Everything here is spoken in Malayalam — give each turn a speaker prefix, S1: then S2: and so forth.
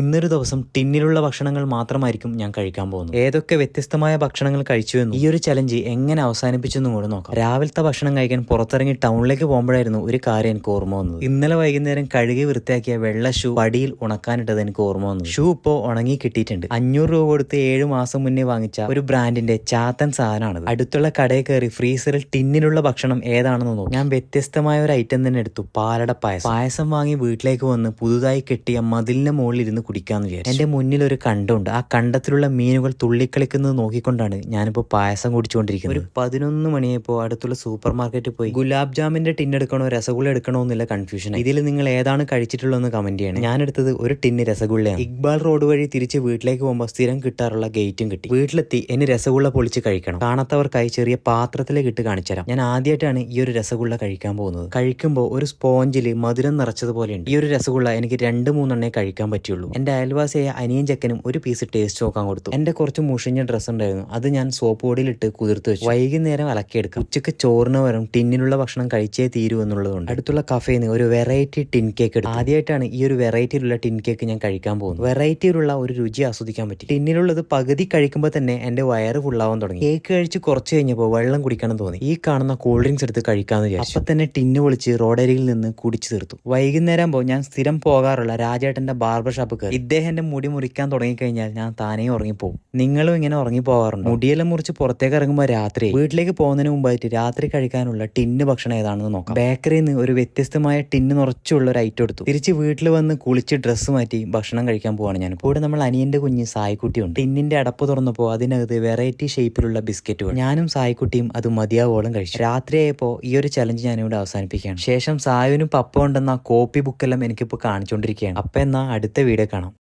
S1: ഇന്നൊരു ദിവസം ടിന്നിലുള്ള ഭക്ഷണങ്ങൾ മാത്രമായിരിക്കും ഞാൻ കഴിക്കാൻ പോകുന്നത്. ഏതൊക്കെ വ്യത്യസ്തമായ ഭക്ഷണങ്ങൾ കഴിച്ചു എന്നും ഈ ഒരു ചലഞ്ച് എങ്ങനെ അവസാനിപ്പിച്ചു എന്നും കൂടെ നോക്കാം. രാവിലത്തെ ഭക്ഷണം കഴിക്കാൻ പുറത്തിറങ്ങി ടൗണിലേക്ക് പോകുമ്പോഴായിരുന്നു ഒരു കാര്യം എനിക്ക് ഓർമ്മ വന്നത്. ഇന്നലെ വൈകുന്നേരം കഴുകി വൃത്തിയാക്കിയ വെള്ള ഷൂ പടിയിൽ ഉണക്കാനിട്ടത് എനിക്ക് ഓർമ്മ വന്നു ഷൂ ഇപ്പോ ഉണങ്ങി കിട്ടിയിട്ടുണ്ട്. അഞ്ഞൂറ് രൂപ കൊടുത്ത് ഏഴ് മാസം മുന്നേ വാങ്ങിച്ച ഒരു ബ്രാൻഡിന്റെ ചാത്തൻ സാധനമാണ് അടുത്തുള്ള കടയിൽ കയറി ഫ്രീസറിൽ ടിന്നിലുള്ള ഭക്ഷണം ഏതാണെന്ന് നോക്കും. ഞാൻ വ്യത്യസ്തമായ ഒരു ഐറ്റം തന്നെ എടുത്തു. പാലട പായസം. പായസം വാങ്ങി വീട്ടിലേക്ക് വന്ന് പുതുതായി കെട്ടിയ മതിലിന്റെ മുകളിൽ ഇരുന്ന് കുടിക്കാന്ന് വിചാരിച്ചു. എന്റെ മുന്നിൽ ഒരു കണ്ടമുണ്ട് ആ കണ്ടത്തിലുള്ള മീനുകൾ തുള്ളിക്കളിക്കുന്നത് നോക്കിക്കൊണ്ടാണ് ഞാനിപ്പോ പായസം കുടിച്ചുകൊണ്ടിരിക്കുന്നത്. ഒരു പതിനൊന്ന് മണിയപ്പോ അടുത്തുള്ള സൂപ്പർ മാർക്കറ്റിൽ പോയി. ഗുലാബ് ജാമിന്റെ ടിൻ എടുക്കണോ രസഗുള എടുക്കണോ എന്നുള്ള കൺഫ്യൂഷൻ ഇതിൽ നിങ്ങൾ ഏതാണ് കഴിച്ചിട്ടുള്ളതെന്ന് കമന്റ് ചെയ്യണം. ഞാൻ എടുത്തത് ഒരു ടിന്ന് രസഗുള്ളയാണ് ഇക്ബാൽ റോഡ് വഴി തിരിച്ച് വീട്ടിലേക്ക് പോകുമ്പോൾ സ്ഥിരം കിട്ടാറുള്ള ഗേറ്റും കിട്ടി. വീട്ടിലെത്തി എന്നെ രസഗുള പൊളിച്ച് കഴിക്കണം. കാണാത്തവർക്കായി ചെറിയ പാത്രത്തിലേക്ക് ഇട്ട് കാണിച്ചു തരാം. ഞാൻ ആദ്യമായിട്ടാണ് ഈ ഒരു രസഗുള കഴിക്കാൻ പോകുന്നത്. കഴിക്കുമ്പോൾ ഒരു സ്പോഞ്ചിൽ മധുരം നിറച്ചതുപോലെയുണ്ട്. ഈ ഒരു രസഗുള എനിക്ക് രണ്ട് മൂന്നെണ്ണേ കഴിക്കാൻ പറ്റുള്ളൂ. എന്റെ അയൽവാസിയായ അനിയൻ ചെക്കനും ഒരു പീസ് ടേസ്റ്റ് നോക്കാൻ കൊടുത്തു. എന്റെ കുറച്ച് മുഷിഞ്ഞ ഡ്രസ്സ് ഉണ്ടായിരുന്നു. അത് ഞാൻ സോപ്പ് പൊടിയിലിട്ട് കുതിർത്ത് വെച്ചു. വൈകുന്നേരം അലക്കിയെടുക്കാം. ഉച്ചയ്ക്ക് ചോറിന് വരും ടിന്നിലുള്ള ഭക്ഷണം കഴിച്ചേ തീരൂ എന്നുള്ളതുകൊണ്ട് അടുത്തുള്ള കഫേന്ന് ഒരു വെറൈറ്റി ടിൻ കേക്ക് എടുത്തു. ആദ്യമായിട്ടാണ് ഈ ഒരു വെറൈറ്റിയിലുള്ള ടിൻ കേക്ക് ഞാൻ കഴിക്കാൻ പോകുന്നത്. വെറൈറ്റിയിലുള്ള ഒരു രുചി ആസ്വദിക്കാൻ പറ്റി. ടിന്നിലുള്ളത് പകുതി കഴിക്കുമ്പോൾ തന്നെ എന്റെ വയറ് ഫുള്ളാവാൻ തുടങ്ങി. കേക്ക് കഴിച്ച് കുറച്ച് കഴിഞ്ഞപ്പോൾ വെള്ളം കുടിക്കണം തോന്നി. ഈ കാണുന്ന കൂൾ ഡ്രിങ്ക്സ് എടുത്ത് കഴിക്കാന്ന് വിചാരിച്ചു. അപ്പൊ തന്നെ ടിന്ന് പൊളിച്ച് റോഡരികിൽ നിന്ന് കുടിച്ചു തീർത്തു. വൈകുന്നേരം പോ ഞാൻ സ്ഥിരം പോകാറുള്ള രാജേട്ടന്റെ ബാർബർ ഷാപ്പ് കയറി ഇദ്ദേഹം എന്റെ മുടി മുറിക്കാൻ തുടങ്ങിക്കഴിഞ്ഞാൽ ഞാൻ താനേ ഉറങ്ങിപ്പോകും നിങ്ങളും ഇങ്ങനെ ഉറങ്ങി പോകാറുണ്ട് മുടിയെല്ലാം മുറിച്ച് പുറത്തേക്ക് ഇറങ്ങുമ്പോൾ രാത്രി വീട്ടിലേക്ക് പോകുന്നതിന് മുമ്പായിട്ട് രാത്രി കഴിക്കാനുള്ള ടിന്ന് ഭക്ഷണം ഏതാണെന്ന് നോക്കാം. ബേക്കറിയിൽ നിന്ന് ഒരു വ്യത്യസ്തമായ ടിന്ന് നിറച്ചുള്ള ഒരു ഐറ്റം എടുത്തു. തിരിച്ച് വീട്ടിൽ വന്ന് കുളിച്ച് ഡ്രസ്സ് മാറ്റി ഭക്ഷണം കഴിക്കാൻ പോവാണ് ഞാൻ കൂടെ നമ്മൾ അനിയന്റെ കുഞ്ഞ് സായിക്കുട്ടിയുണ്ട്. ടിന്നിന്റെ അടപ്പ് തുറന്നപ്പോൾ അതിനകത്ത് വെറൈറ്റി ഷേപ്പിലുള്ള ബിസ്ക്കറ്റുകൾ. ഞാനും സായിക്കുട്ടിയും അത് മതിയാവോളം കഴിച്ചു. രാത്രിയായപ്പോൾ ഈ ഒരു ചലഞ്ച് ഞാനിവിടെ അവസാനിപ്പിക്കുകയാണ്. ശേഷം സായുവിനും പപ്പ ഉണ്ടെന്ന കോപ്പി ബുക്കെല്ലാം എനിക്കിപ്പോൾ കാണിച്ചുകൊണ്ടിരിക്കുകയാണ് അപ്പം എന്നാ അടുത്ത വീഡിയോ കാണാം